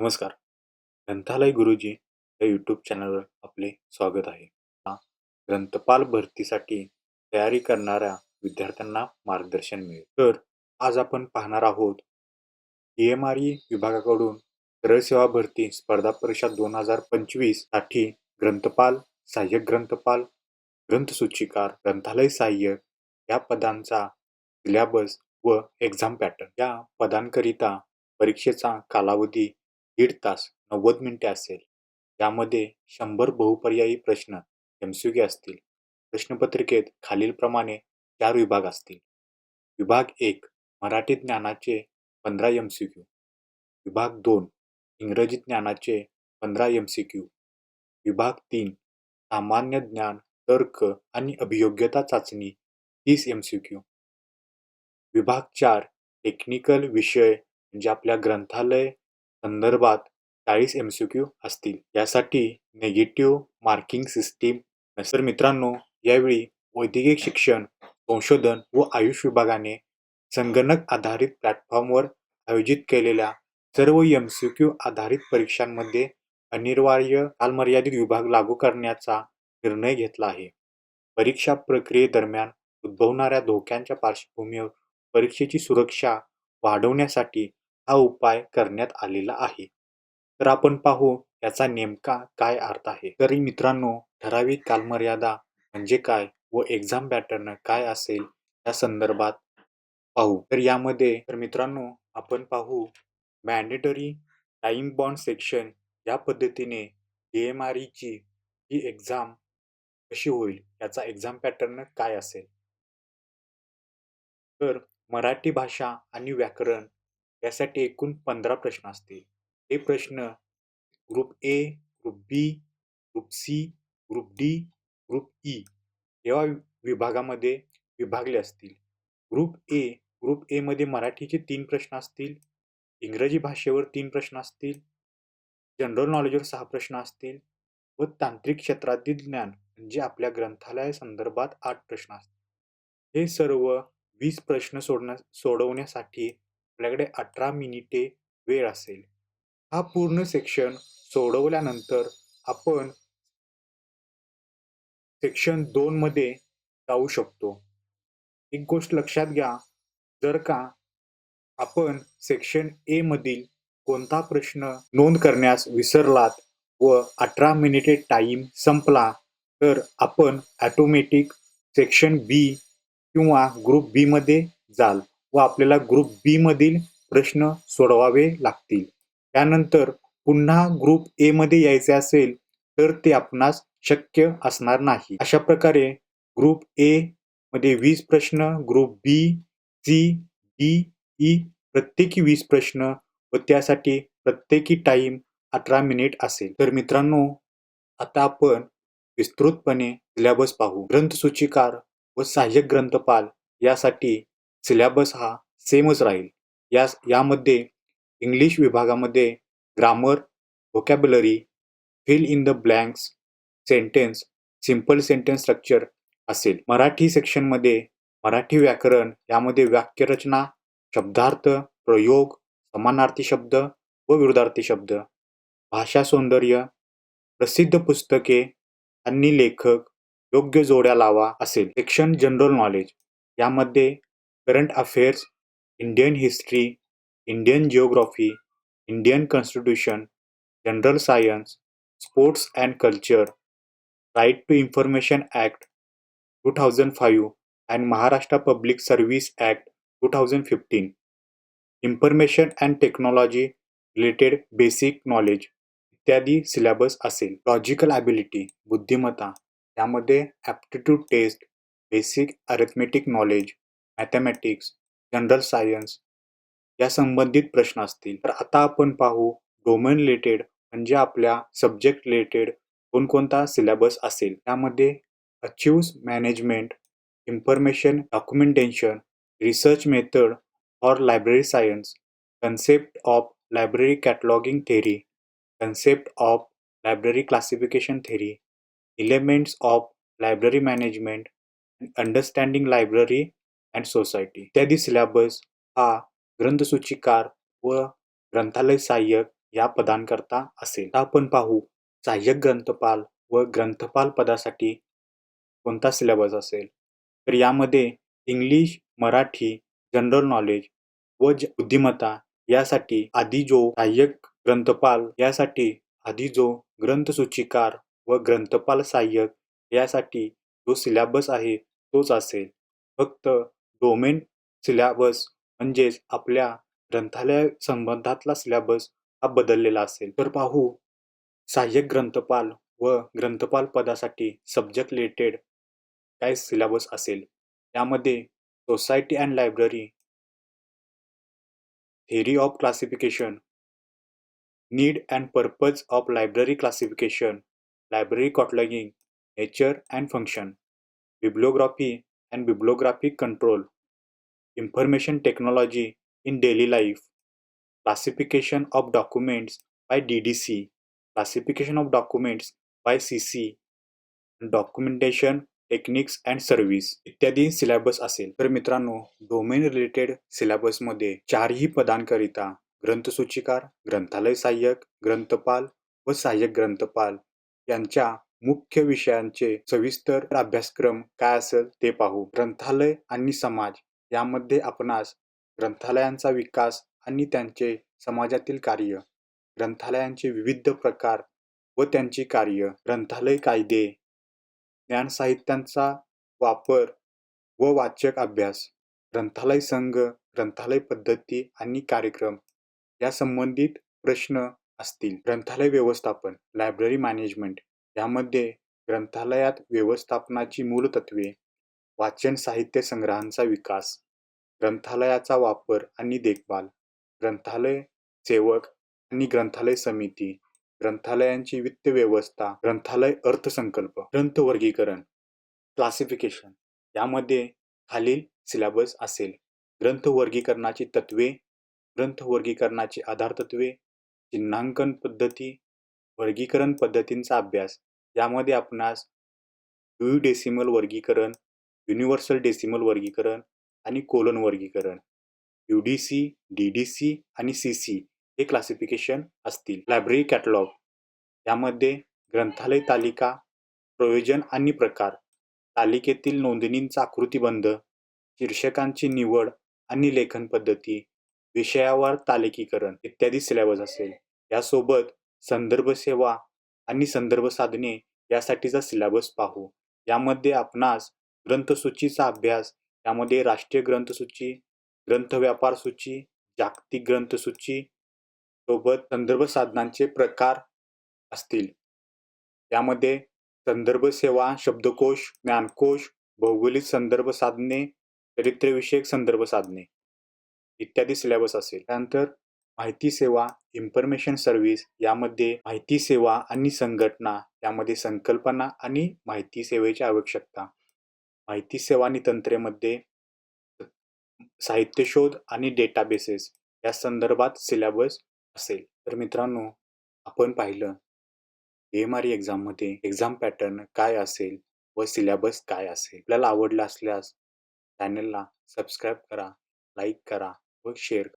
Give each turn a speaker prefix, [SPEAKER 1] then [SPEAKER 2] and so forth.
[SPEAKER 1] नमस्कार. ग्रंथालय गुरुजी या यूट्यूब चॅनलवर आपले स्वागत आहे. हा ग्रंथपाल भरतीसाठी तयारी करणाऱ्या विद्यार्थ्यांना मार्गदर्शन मिळेल. तर आज आपण पाहणार आहोत ई एम आर ई विभागाकडून सरळ सेवा भरती स्पर्धा परीक्षा दोन हजार पंचवीससाठी ग्रंथपाल सहाय्यक ग्रंथपाल ग्रंथसूचिकार ग्रंथालय सहाय्यक या पदांचा सिलेबस व एक्झाम पॅटर्न या पदांकरिता परीक्षेचा कालावधी दीड तास नव्वद मिनिटे असेल. यामध्ये शंभर बहुपर्यायी प्रश्न एमसीक्यू असतील. प्रश्नपत्रिकेत खालीलप्रमाणे चार विभाग असतील. विभाग एक मराठी ज्ञानाचे पंधरा एमसीक्यू. विभाग दोन इंग्रजी ज्ञानाचे पंधरा एमसीक्यू. विभाग तीन सामान्य ज्ञान तर्क आणि अभियोग्यता चाचणी तीस एमसीक्यू. विभाग चार टेक्निकल विषय म्हणजे आपल्या ग्रंथालय संदर्भात चाळीस एमसीक्यू असतील. यासाठी नेगेटिव्ह मार्किंग सिस्टीम तर मित्रांनो यावेळी वैद्यकीय शिक्षण संशोधन व आयुष विभागाने संगणक आधारित प्लॅटफॉर्मवर आयोजित केलेल्या सर्व एम सी क्यू आधारित परीक्षांमध्ये अनिवार्य कालमर्यादित विभाग लागू करण्याचा निर्णय घेतला आहे. परीक्षा प्रक्रियेदरम्यान उद्भवणाऱ्या धोक्यांच्या पार्श्वभूमीवर परीक्षेची सुरक्षा वाढवण्यासाठी हा उपाय करण्यात आलेला आहे. तर आपण पाहू याचा नेमका काय अर्थ आहे. तरी मित्रांनो ठराविक कालमर्यादा म्हणजे काय व एक्झाम पॅटर्न काय असेल या संदर्भात पाहू. तर यामध्ये तर मित्रांनो आपण पाहू मॅन्डेटरी टाइम बॉन्ड सेक्शन या पद्धतीने डी एम आर ईची ही एक्झाम कशी होईल याचा एक्झाम पॅटर्न काय असेल. तर मराठी भाषा आणि व्याकरण यासाठी एकूण पंधरा प्रश्न असतील. हे प्रश्न group A group B group C group D group E या विभागामध्ये विभागले असतील. ग्रुप ए ग्रुप एमध्ये मराठीचे तीन प्रश्न असतील. इंग्रजी भाषेवर तीन प्रश्न असतील. जनरल नॉलेजवर सहा प्रश्न असतील. व तांत्रिक क्षेत्रातील ज्ञान म्हणजे आपल्या ग्रंथालय संदर्भात आठ प्रश्न असतील. हे सर्व वीस प्रश्न सोडण्या सोडवण्यासाठी आपल्याकडे अठरा मिनिटे वेळ असेल. हा पूर्ण सेक्शन सोडवल्यानंतर आपण सेक्शन दोनमध्ये जाऊ शकतो. एक गोष्ट लक्षात घ्या जर का आपण सेक्शन ए मधील कोणता प्रश्न नोंद करण्यास विसरलात व अठरा मिनिटे टाइम संपला तर आपण ॲटोमॅटिक सेक्शन बी किंवा ग्रुप बी मध्ये जाल. व आपल्याला ग्रुप बी मधील प्रश्न सोडवावे लागतील. त्यानंतर पुन्हा ग्रुप ए मध्ये यायचे असेल तर ते आपणास शक्य असणार नाही. अशा प्रकारे ग्रुप ए मध्ये वीस प्रश्न group B C D E प्रत्येकी वीस प्रश्न व त्यासाठी प्रत्येकी टाइम अठरा मिनिट असेल. तर मित्रांनो आता आपण विस्तृतपणे सिलेबस पाहू. ग्रंथसूचीकार व सहाय्यक ग्रंथपाल यासाठी सिलॅबस हा सेमच राहील. या यामध्ये इंग्लिश विभागामध्ये grammar vocabulary fill in the blanks sentence simple sentence structure असेल. मराठी सेक्शनमध्ये मराठी व्याकरण यामध्ये वाक्यरचना शब्दार्थ प्रयोग समानार्थी शब्द व विरुद्धार्थी शब्द. भाषा सौंदर्य प्रसिद्ध पुस्तके आणि लेखक योग्य जोड्या लावा असेल. सेक्शन जनरल नॉलेज यामध्ये current affairs Indian history Indian geography Indian constitution general science sports and culture right to information act two thousand five and Maharashtra public service act two thousand fifteen information and technology related basic knowledge इत्यादी syllabus असेल. Logical ability बुद्धिमत्ता त्यामध्ये aptitude test basic arithmetic knowledge mathematics general science या संबंधित प्रश्न असतील. तर आता आपण पाहू डोमेन रिलेटेड म्हणजे आपल्या सब्जेक्ट रिलेटेड कोणकोणता सिलेबस असेल. त्यामध्ये archives management information documentation research method for library science concept of library cataloguing theory concept of library classification theory elements of library management understanding library and society इत्यादी syllabus हा ग्रंथसूचीकार व ग्रंथालय सहाय्यक या पदांकरता असेल. आपण पाहू सहाय्यक ग्रंथपाल व ग्रंथपाल पदासाठी कोणता सिलेबस असेल? तर यामध्ये इंग्लिश मराठी जनरल नॉलेज व ज- बुद्धिमत्ता यासाठी आधी जो सहाय्यक ग्रंथपाल यासाठी आधी जो ग्रंथसूचीकार व ग्रंथपाल सहाय्यक यासाठी जो सिलॅबस आहे तोच असेल. फक्त डोमेन सिलॅबस म्हणजेच आपल्या ग्रंथालय संबंधातला सिलॅबस हा बदललेला असेल. तर पाहू. सहाय्यक ग्रंथपाल व ग्रंथपाल पदासाठी सब्जेक्ट रिलेटेड काय सिलॅबस असेल. त्यामध्ये society and library theory of classification need and purpose of library classification library cataloguing nature and function bibliography and bibliographic control information technology in daily life classification of documents by ddc classification of documents by cc documentation techniques and service इत्यादी syllabus असेल तर मित्रांनो domain related सिलेबसमध्ये चारही पदांकरिता ग्रंथसूचीकार ग्रंथालय सहाय्यक ग्रंथपाल व सहाय्यक ग्रंथपाल यांच्या मुख्य विषयांचे सविस्तर अभ्यासक्रम काय असेल ते पाहू. ग्रंथालय आणि समाज यामध्ये आपणास ग्रंथालयांचा विकास आणि त्यांचे समाजातील कार्य ग्रंथालयांचे विविध प्रकार व त्यांची कार्य ग्रंथालय कायदे ज्ञान साहित्यांचा वापर व वाचक अभ्यास ग्रंथालय संघ ग्रंथालय पद्धती आणि कार्यक्रम या संबंधित प्रश्न असतील. ग्रंथालय व्यवस्थापन लायब्ररी मॅनेजमेंट यामध्ये ग्रंथालयात व्यवस्थापनाची मूलतत्वे वाचन साहित्य संग्रहांचा विकास ग्रंथालयाचा वापर आणि देखभाल ग्रंथालय सेवक आणि ग्रंथालय समिती ग्रंथालयांची वित्त व्यवस्था ग्रंथालय अर्थसंकल्प ग्रंथ वर्गीकरण क्लासिफिकेशन यामध्ये खालील सिलेबस असेल. ग्रंथ वर्गीकरणाची तत्वे ग्रंथ वर्गीकरणाची आधारतत्वे, चिन्हांकन पद्धती वर्गीकरण पद्धतींचा अभ्यास यामध्ये आपणास डेसिमल वर्गीकरण युनिव्हर्सल डेसिमल वर्गीकरण आणि कोलन वर्गीकरण. U D C D D C आणि सी सी हे क्लासिफिकेशन असतील. लायब्ररी कॅटलॉग यामध्ये ग्रंथालय तालिका प्रयोजन आणि प्रकार तालिकेतील नोंदणींचा आकृतीबंध शीर्षकांची निवड आणि लेखन पद्धती विषयावर तालिकीकरण इत्यादी सिलेबस असेल. यासोबत संदर्भ सेवा आणि संदर्भ साधने यासाठीचा सिलेबस पाहू. यामध्ये आपणास ग्रंथसूचीचा अभ्यास यामध्ये राष्ट्रीय ग्रंथसूची ग्रंथ व्यापार सूची जागतिक ग्रंथसूची सोबत संदर्भ साधनांचे प्रकार असतील. यामध्ये संदर्भ सेवा शब्दकोश ज्ञानकोश भौगोलिक संदर्भ साधने चरित्रविषयक संदर्भ साधने इत्यादी सिलेबस असेल. त्यानंतर माहिती सेवा इन्फॉर्मेशन सर्व्हिस यामध्ये माहिती सेवा आणि संघटना यामध्ये संकल्पना आणि माहिती सेवेची आवश्यकता. माहिती सेवा आणि तंत्रेमध्ये साहित्य शोध आणि डेटाबेसेस या संदर्भात सिलेबस असेल. तर मित्रांनो आपण पाहिलं एम आर एक्झाममध्ये एक्झाम पॅटर्न काय असेल व सिलेबस काय असेल. आपल्याला आवडलं असल्यास चॅनलला सबस्क्राईब करा लाईक करा व शेअर करा.